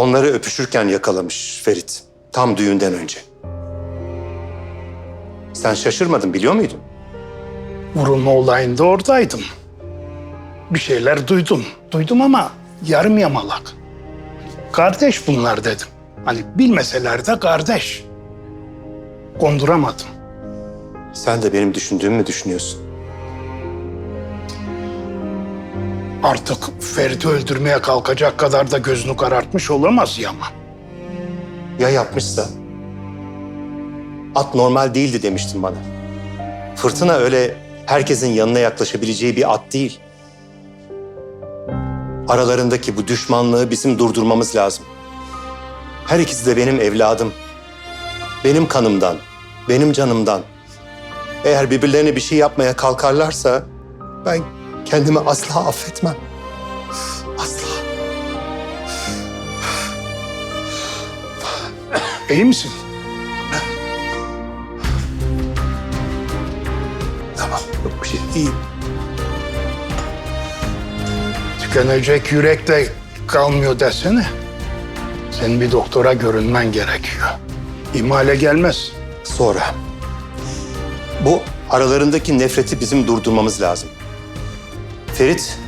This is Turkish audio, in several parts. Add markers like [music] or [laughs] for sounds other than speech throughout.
Onları öpüşürken yakalamış Ferit. Tam düğünden önce. Sen şaşırmadın biliyor muydun? Vurulma olayında oradaydım. Bir şeyler duydum. Duydum ama yarım yamalak. Kardeş bunlar dedim. Hani bilmeseler de kardeş. Konduramadım. Sen de benim düşündüğümü mü düşünüyorsun? Artık Ferit'i öldürmeye kalkacak kadar da gözünü karartmış olamaz Yaman. Ya yapmışsa? At normal değildi demiştin bana. Fırtına öyle herkesin yanına yaklaşabileceği bir at değil. Aralarındaki bu düşmanlığı bizim durdurmamız lazım. Her ikisi de benim evladım. Benim kanımdan, benim canımdan. Eğer birbirlerine bir şey yapmaya kalkarlarsa ben kendimi asla affetmem. Asla. İyi misin? Tamam, yok bir şey. İyiyim. Tükenecek yürekle kalmıyor desene. Senin bir doktora görünmen gerekiyor. İmale gelmez. Sonra. Bu aralarındaki nefreti bizim durdurmamız lazım. Ferit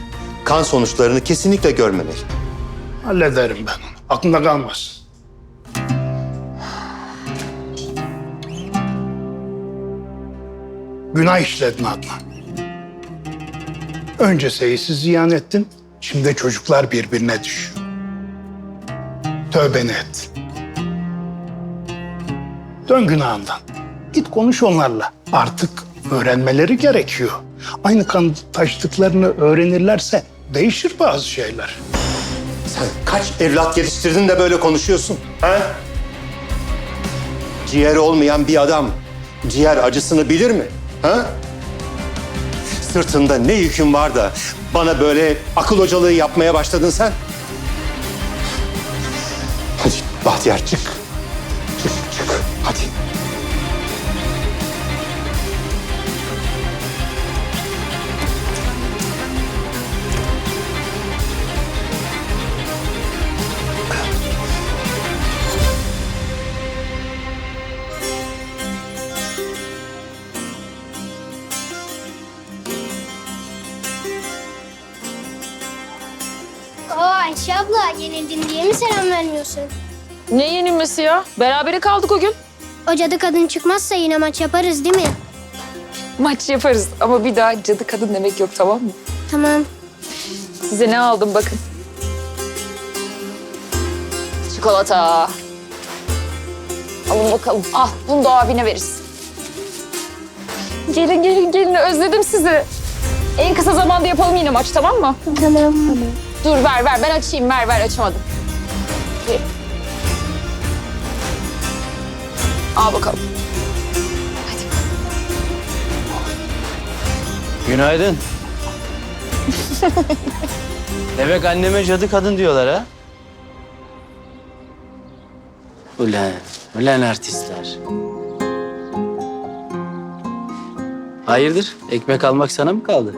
kan sonuçlarını kesinlikle görmemeli. Hallederim ben onu. Aklında kalmaz. Günah işledin Adnan. Önce seyisi ziyan ettin, şimdi çocuklar birbirine düşüyor. Tövbeni et. Dön günahından. Git konuş onlarla. Artık öğrenmeleri gerekiyor. Aynı kan taştıklarını öğrenirlerse değişir bazı şeyler. Sen kaç evlat yetiştirdin de böyle konuşuyorsun? Ha? Ciğeri olmayan bir adam ciğer acısını bilir mi? Ha? Sırtında ne yükün var da bana böyle akıl hocalığı yapmaya başladın sen? Hadi Bahtiyar çık. Çık çık Ayşe abla yenildin diye mi selam vermiyorsun? Ne yenilmesi ya? Berabere kaldık o gün. O cadı kadın çıkmazsa yine maç yaparız değil mi? Maç yaparız ama bir daha cadı kadın demek yok tamam mı? Tamam. Size ne aldım bakın. Çikolata. Alın bakalım. Al bunu da abine veririz. Gelin gelin gelin özledim sizi. En kısa zamanda yapalım yine maç tamam mı? Tamam. Dur ver ver ben açayım ver ver açamadım. Ver. Al bakalım. Günaydın. [laughs] Demek anneme cadı kadın diyorlar ha? Ulan, ulan artistler. Hayırdır? Ekmek almak sana mı kaldı?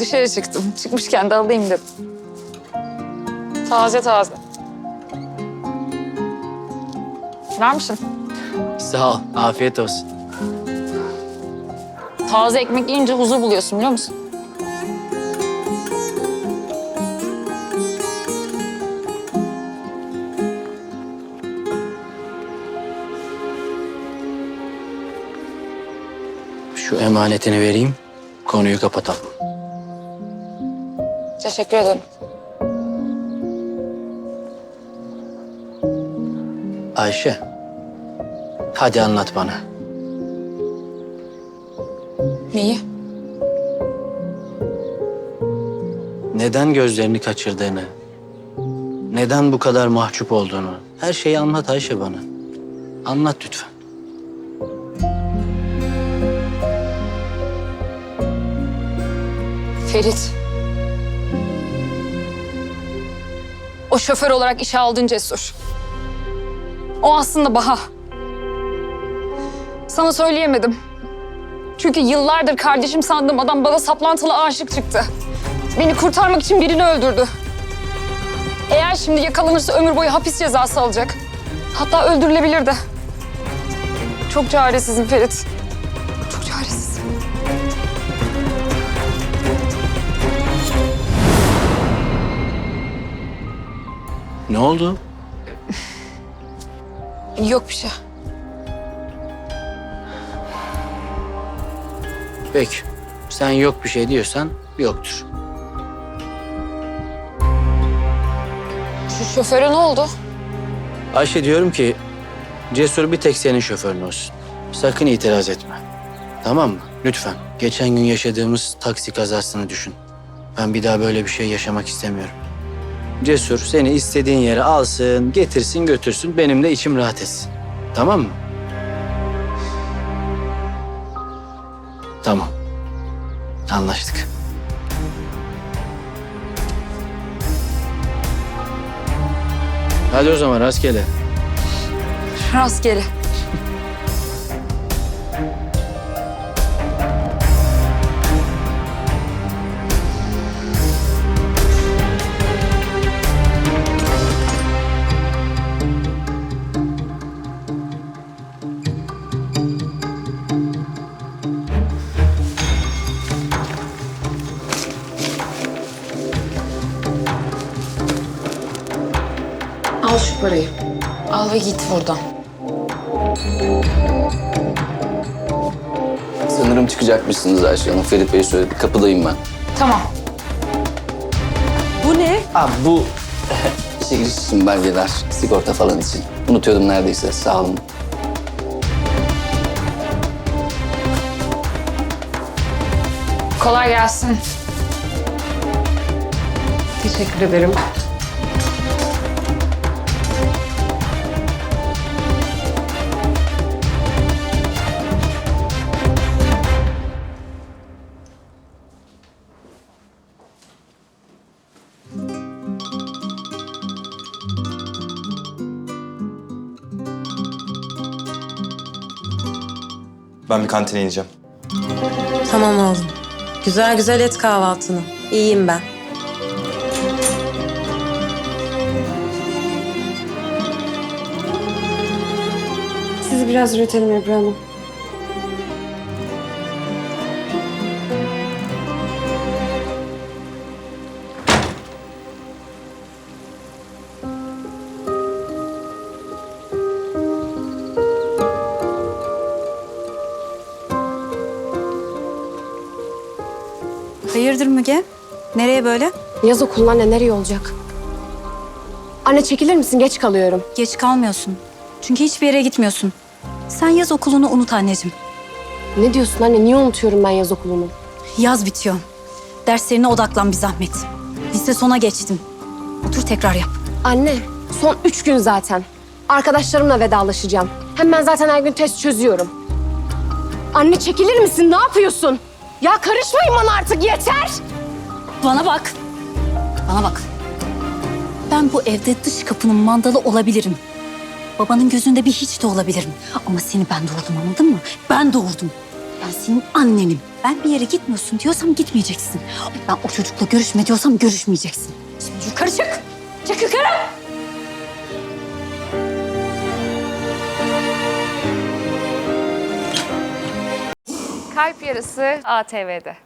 Dışarı çıktım. Çıkmışken de alayım dedim. Taze taze. Ver misin? Sağ ol, afiyet olsun. Taze ekmek yiyince huzur buluyorsun biliyor musun? Şu emanetini vereyim, konuyu kapatalım. Teşekkür ederim. Ayşe, hadi anlat bana. Neyi? Neden gözlerini kaçırdığını, neden bu kadar mahcup olduğunu, her şeyi anlat Ayşe bana. Anlat lütfen. Ferit. O şoför olarak işe aldın Cesur. O aslında Baha. Sana söyleyemedim. Çünkü yıllardır kardeşim sandığım adam bana saplantılı aşık çıktı. Beni kurtarmak için birini öldürdü. Eğer şimdi yakalanırsa ömür boyu hapis cezası alacak. Hatta öldürülebilir de. Çok çaresizim Ferit. Çok çaresizim. Ne oldu? Yok bir şey. Peki. Sen yok bir şey diyorsan yoktur. Şu şoföre ne oldu? Ayşe diyorum ki Cesur bir tek senin şoförün olsun. Sakın itiraz etme. Tamam mı? Lütfen. Geçen gün yaşadığımız taksi kazasını düşün. Ben bir daha böyle bir şey yaşamak istemiyorum. Cesur seni istediğin yere alsın, getirsin, götürsün. Benim de içim rahat etsin. Tamam mı? Tamam. Anlaştık. Hadi o zaman rastgele. Rastgele. Parayı. Al ve git buradan. Sanırım çıkacakmışsınız Ayşe Hanım. Ferit Bey söyledi. Kapıdayım ben. Tamam. Bu ne? Aa, bu [laughs] işe giriş için belgeler, sigorta falan için. Unutuyordum neredeyse. Sağ olun. Kolay gelsin. Teşekkür ederim. Ben bir kantine ineceğim. Tamam oğlum. Güzel güzel et kahvaltını. İyiyim ben. Sizi biraz üretelim Ebru Hanım. Hayırdır Müge? Nereye böyle? Yaz okulundan ne nereye olacak? Anne çekilir misin? Geç kalıyorum. Geç kalmıyorsun. Çünkü hiçbir yere gitmiyorsun. Sen yaz okulunu unut anneciğim. Ne diyorsun anne? Niye unutuyorum ben yaz okulunu? Yaz bitiyor. Derslerine odaklan bir zahmet. Lise sona geçtin. Otur tekrar yap. Anne son üç gün zaten. Arkadaşlarımla vedalaşacağım. Hem ben zaten her gün test çözüyorum. Anne çekilir misin? Ne yapıyorsun? Ya karışmayın bana artık yeter. Bana bak. Bana bak. Ben bu evde dış kapının mandalı olabilirim. Babanın gözünde bir hiç de olabilirim. Ama seni ben doğurdum anladın mı? Ben doğurdum. Ben senin annenim. Ben bir yere gitmiyorsun diyorsam gitmeyeceksin. Ben o çocukla görüşme diyorsam görüşmeyeceksin. Şimdi yukarı çık. Çık yukarı. Kalp Yarısı ATV'de.